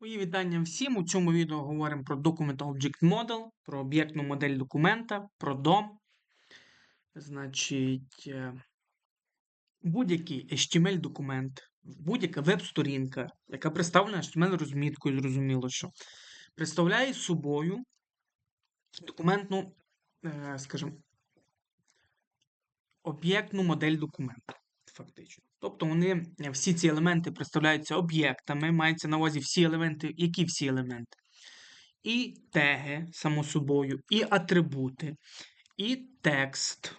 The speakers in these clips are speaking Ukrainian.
Мої вітання всім. У цьому відео говоримо про Document Object Model, про об'єктну модель документа, про DOM. Значить, е, будь-який HTML-документ, будь-яка веб-сторінка, яка представлена HTML-розміткою, зрозуміло, що представляє собою документну, е, скажімо, об'єктну модель документу. Фактично. Тобто вони е, всі ці елементи представляються об'єктами, мається на увазі всі елементи, які всі елементи? І теги, само собою, і атрибути, і текст.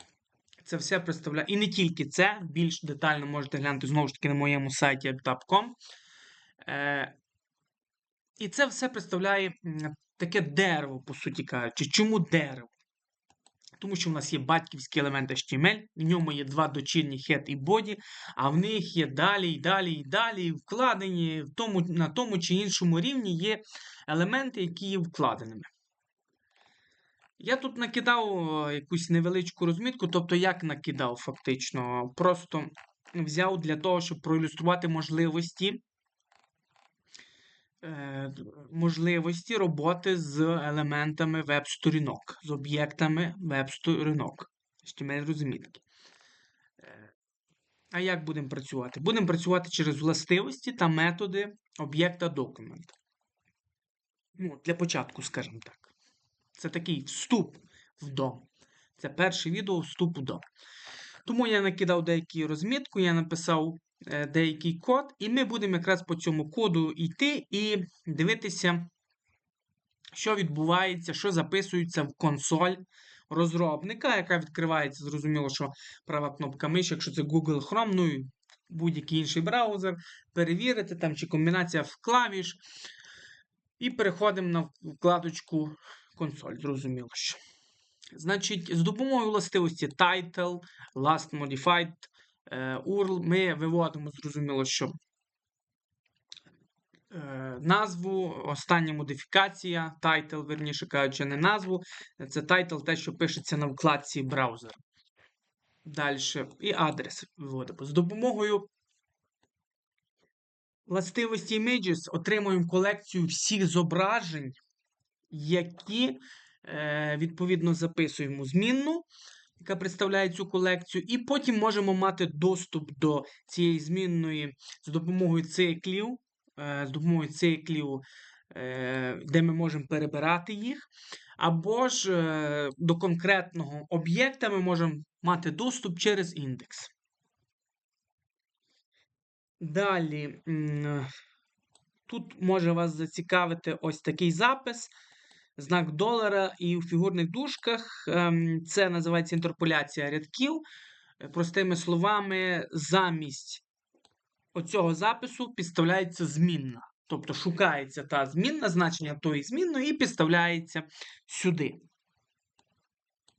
Це все представляє. І не тільки це, більш детально можете глянути знову ж таки на моєму сайті aptab.com. Е, І це все представляє таке дерево, по суті кажучи. Чому дерево? Тому що в нас є батьківський елемент HTML, в ньому є два дочірні head і body, а в них є далі і далі і далі вкладені в тому, на тому чи іншому рівні є елементи, які є вкладеними. Я тут накидав якусь невеличку розмітку, тобто як накидав, фактично, просто взяв для того, щоб проілюструвати можливості можливості роботи з елементами веб-сторінок, з об'єктами веб-сторінок. HTML розмітки. Е, а як будемо працювати? Будемо працювати через властивості та методи об'єкта документа. Ну, Для початку, скажімо так. Це такий вступ в дом. Це перше відео вступ в дом. Тому я накидав деякі розмітку, я написав Е, деякий код, і ми будемо якраз по цьому коду йти і дивитися, що відбувається, що записується в консоль розробника, яка відкривається, зрозуміло, що права кнопка миші, якщо це Google Chrome, ну і будь-який інший браузер, перевірити там, чи комбінація в клавіш. І переходимо на вкладочку консоль, зрозуміло що. Значить, з допомогою властивості Title, Last Modified URL е, ми виводимо, зрозуміло, що е, назву, остання модифікація, title, верніше кажучи, не назву. Це title, те, що пишеться на вкладці браузера. Далі і адрес виводимо. З допомогою властивості Images отримуємо колекцію всіх зображень, які, е, відповідно, записуємо змінну яка представляє цю колекцію, і потім можемо мати доступ до цієї змінної з допомогою циклів, е, з допомогою циклів, е, де ми можемо перебирати їх. Або ж е, до конкретного об'єкта ми можемо мати доступ через індекс. Далі, тут може вас зацікавити ось такий запис знак долара, і у фігурних дужках ем, це називається інтерполяція рядків. Е, простими словами, замість оцього запису підставляється змінна. Тобто шукається та змінна значення тої змінної і підставляється сюди.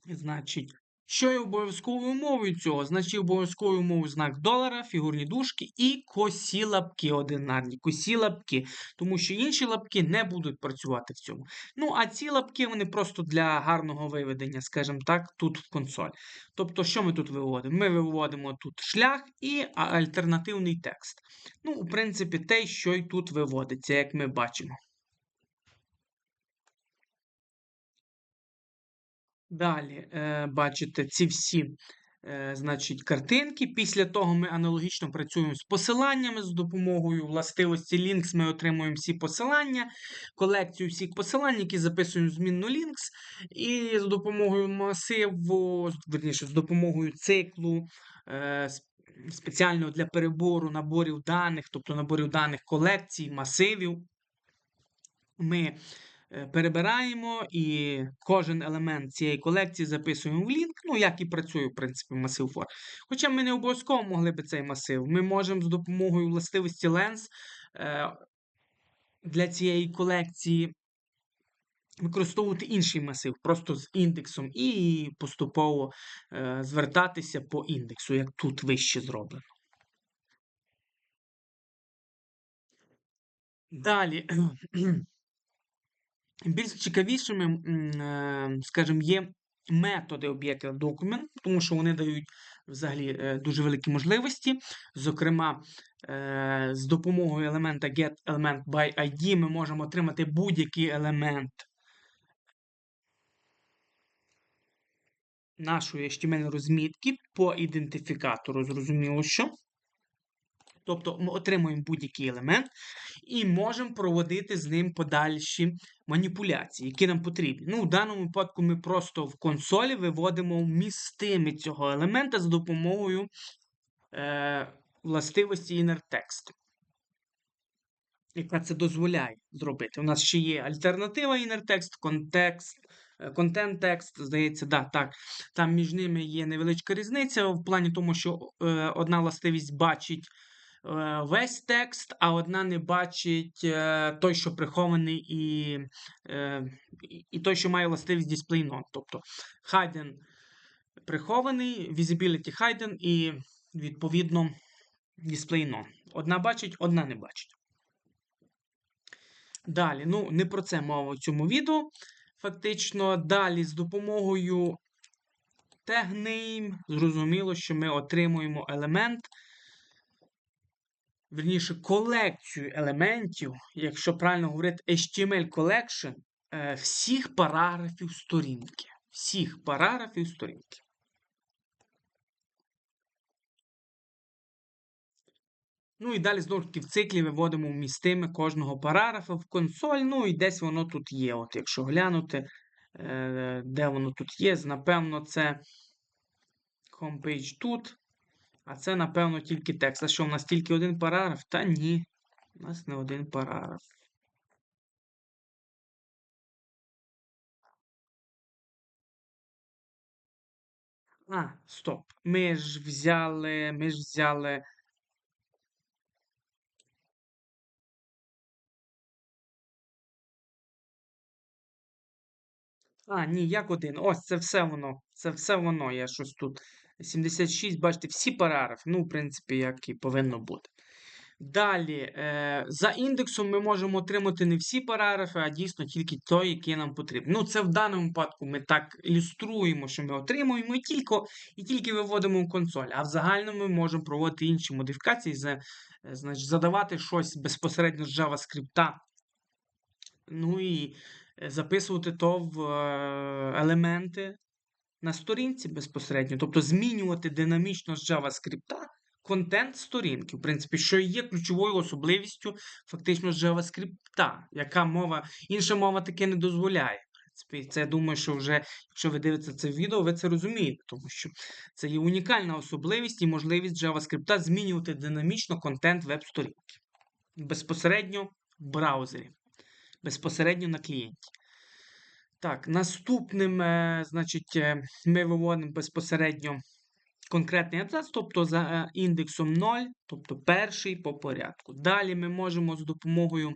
Значить, що є обов'язковою умовою цього? Значить, обов'язковою умовою знак долара, фігурні дужки і косі лапки одинарні. Косі лапки, тому що інші лапки не будуть працювати в цьому. Ну, а ці лапки вони просто для гарного виведення, скажімо так, тут в консоль. Тобто, що ми тут виводимо? Ми виводимо тут шлях і альтернативний текст. Ну, в принципі, те, що й тут виводиться, як ми бачимо. Далі, е, бачите, ці всі е, значить, картинки. Після того ми аналогічно працюємо з посиланнями з допомогою властивості Links ми отримуємо всі посилання, колекцію всіх посилань, які записуємо в змінну Links. І з допомогою масиву, верніше, з допомогою циклу. Е, Спеціально для перебору наборів даних, тобто наборів даних колекцій, масивів, ми перебираємо і кожен елемент цієї колекції записуємо в лінк, ну, як і працює, в принципі, масив for. Хоча ми не обов'язково могли би цей масив. Ми можемо з допомогою властивості Lens е, для цієї колекції. Використовувати інший масив, просто з індексом, і поступово е, звертатися по індексу, як тут вище зроблено. Далі більш цікавішими, е, скажімо, є методи об'єкта документ, тому що вони дають взагалі е, дуже великі можливості. Зокрема, е, з допомогою елемента getElementById ми можемо отримати будь-який елемент нашої HTML розмітки по ідентифікатору, зрозуміло, що. Тобто ми отримуємо будь-який елемент і можемо проводити з ним подальші маніпуляції, які нам потрібні. Ну, В даному випадку ми просто в консолі виводимо містими цього елемента за допомогою е, властивості InnerText. Яка це дозволяє зробити. У нас ще є альтернатива InnerText, контекст, Content текст, здається, да, так. Там між ними є невеличка різниця в плані тому, що е, одна властивість бачить е, весь текст, а одна не бачить е, той, що прихований, і е, і той, що має властивість display none. Тобто hidden прихований, visibility hidden і, відповідно, display none. Одна бачить, одна не бачить. Далі, ну, не про це мова в цьому відео. Фактично, далі з допомогою TagName, зрозуміло, що ми отримуємо елемент, верніше, колекцію елементів, якщо правильно говорити, HTML Collection е, всіх параграфів сторінки. Всіх параграфів сторінки. Ну і далі, знову ж таки, в циклі виводимо вмістими кожного параграфа в консоль. Ну і десь воно тут є. От Якщо глянути, е, де воно тут є, напевно, це homepage тут. А це, напевно, тільки текст. А що, у нас тільки один параграф? Та ні. У нас не один параграф. А, стоп. Ми ж взяли, ми ж взяли. А, ні, як один. Ось це все воно. Це все воно. Я щось тут. 76, бачите, всі параграфи. Ну, в принципі, як і повинно бути. Далі, е, за індексом ми можемо отримати не всі параграфи, а дійсно тільки той, який нам потрібен. Ну, це в даному випадку ми так ілюструємо, що ми отримуємо і тільки і тільки виводимо в консоль. А в загальному ми можемо проводити інші модифікації, значить, задавати щось безпосередньо з JavaScript. Ну і Е, записувати то в е, елементи на сторінці безпосередньо, тобто змінювати динамічно з JavaScript контент сторінки, в принципі, що є ключовою особливістю фактично з JavaScript, яка мова, інша мова таке не дозволяє. Принципі, це я думаю, що вже, якщо ви дивитеся це відео, ви це розумієте, тому що це є унікальна особливість і можливість JavaScript змінювати динамічно контент веб-сторінки безпосередньо в браузері безпосередньо на клієнті. Так, наступним, е, значить, е, ми виводимо безпосередньо конкретний абзац, тобто за е, індексом 0, тобто перший по порядку. Далі ми можемо з допомогою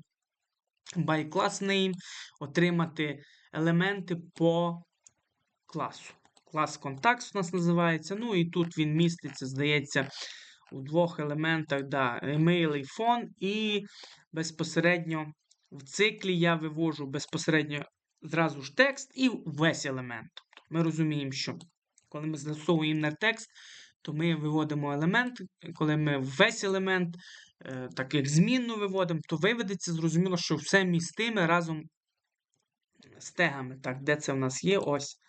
by class name отримати елементи по класу. Клас контакт у нас називається. Ну і тут він міститься, здається, у двох елементах да, email і фон, і безпосередньо в циклі я вивожу безпосередньо зразу ж текст і весь елемент. Тобто Ми розуміємо, що коли ми застосовуємо на текст, то ми виводимо елемент. Коли ми весь елемент, е, так як змінну виводимо, то виведеться, зрозуміло, що все містиме разом з тегами. Так, Де це в нас є? Ось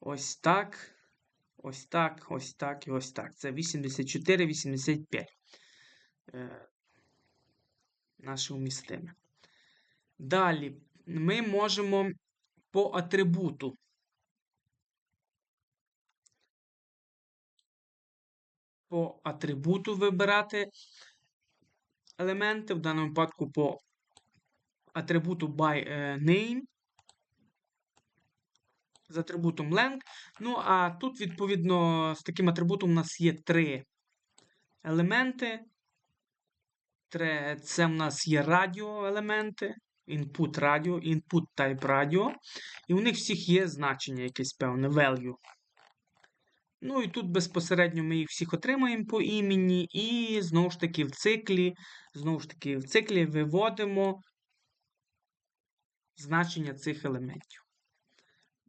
ось так. Ось так, ось так і ось так. Це 84, 85. Е, наше вмістиме. Далі ми можемо по атрибуту. По атрибуту вибирати елементи, в даному випадку по атрибуту by е, name. З атрибутом length. Ну, а тут, відповідно, з таким атрибутом у нас є три елементи. Це в нас є радіоелементи input radio, input type radio. І у них всіх є значення якесь певне value. Ну і тут безпосередньо ми їх всіх отримаємо по імені, і знову ж таки в циклі, знову ж таки, в циклі виводимо значення цих елементів.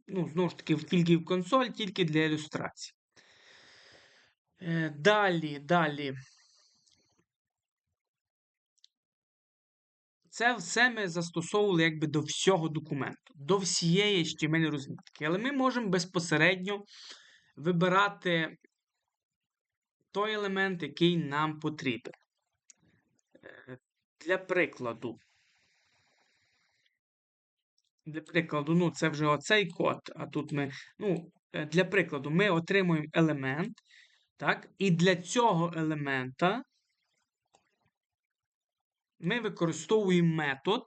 Ну, знову ж таки, тільки в консоль, тільки для ілюстрації. Е, Далі, далі. Це все ми застосовували якби до всього документу, до всієї HTML розмітки. Але ми можемо безпосередньо вибирати той елемент, який нам потрібен. Е, Для прикладу. Для прикладу, ну, це вже оцей код, а тут ми. Ну, е, для прикладу, ми отримуємо елемент. Так? І для цього елемента ми використовуємо метод.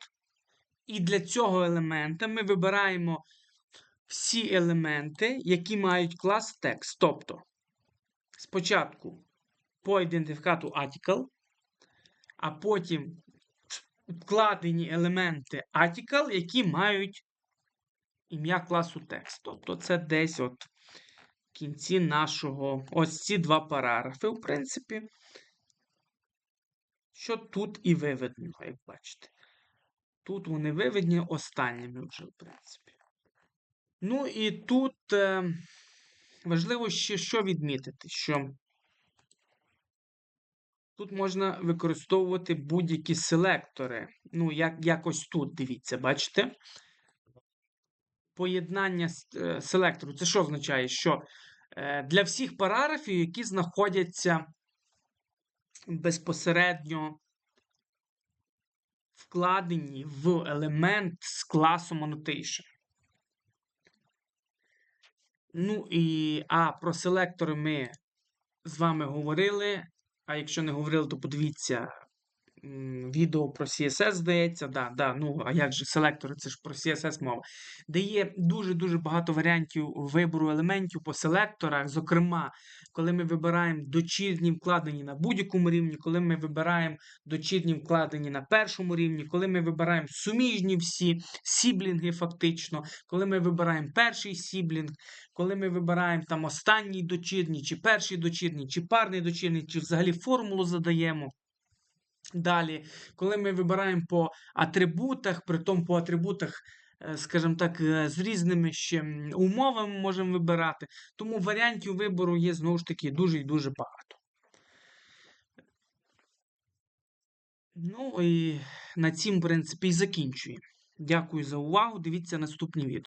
І для цього елемента ми вибираємо всі елементи, які мають клас text. Тобто, спочатку по ідентифікату article, а потім вкладені елементи article, які мають ім'я класу text. Тобто, це десь от в кінці нашого ось ці два параграфи, в принципі, що тут і виведено, як бачите. Тут вони виведені останніми вже, в принципі. Ну і тут е, важливо ще що відмітити, що тут можна використовувати будь-які селектори. Ну, як, якось тут, дивіться, бачите? Поєднання е, селектору. Це що означає? Що е, для всіх параграфів, які знаходяться безпосередньо вкладені в елемент з класу Annotation. Ну і а про селектори ми з вами говорили. А якщо не говорили, то подивіться відео про CSS, здається. Да, да, ну, А як же селектори, це ж про CSS мова. Де є дуже-дуже багато варіантів вибору елементів по селекторах. Зокрема, коли ми вибираємо дочірні вкладені на будь-якому рівні, коли ми вибираємо дочірні вкладені на першому рівні, коли ми вибираємо суміжні всі сіблінги, фактично, коли ми вибираємо перший сіблінг, коли ми вибираємо там останній дочірній, чи перший дочірній, чи парний дочірній, чи взагалі формулу задаємо. Далі, коли ми вибираємо по атрибутах, притом по атрибутах, е, скажімо так, е, з різними ще умовами можемо вибирати. Тому варіантів вибору є знову ж таки дуже і дуже багато. Ну і на цім, в принципі, і закінчуємо. Дякую за увагу. Дивіться наступні відео.